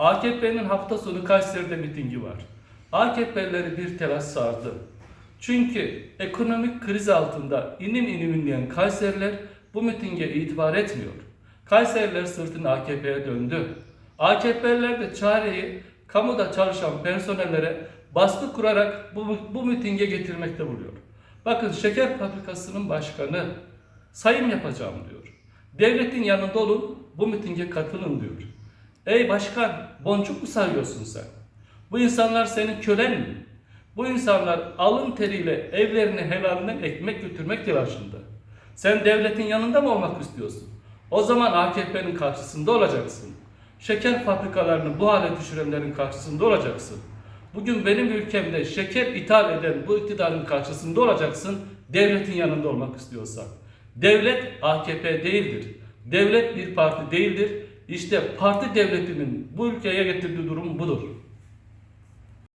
AKP'nin hafta sonu Kayseri'de mitingi var. AKP'lileri bir telaş sardı. Çünkü ekonomik kriz altında inim inim inleyen Kayseriler bu mitinge itibar etmiyor. Kayseriler sırtını AKP'ye döndü. AKP'liler de çareyi kamuda çalışan personellere baskı kurarak bu, bu mitinge getirmekte buluyor. Bakın şeker fabrikasının başkanı sayım yapacağım diyor. Devletin yanında olun bu mitinge katılın diyor. Ey başkan boncuk mu sarıyorsun sen? Bu insanlar senin kölen mi? Bu insanlar alın teriyle evlerine helalinden ekmek götürmek telaşında. Sen devletin yanında mı olmak istiyorsun? O zaman AKP'nin karşısında olacaksın. Şeker fabrikalarını bu hale düşürenlerin karşısında olacaksın. Bugün benim ülkemde şeker ithal eden bu iktidarın karşısında olacaksın. Devletin yanında olmak istiyorsan. Devlet AKP değildir. Devlet bir parti değildir. İşte parti devletinin bu ülkeye getirdiği durum budur.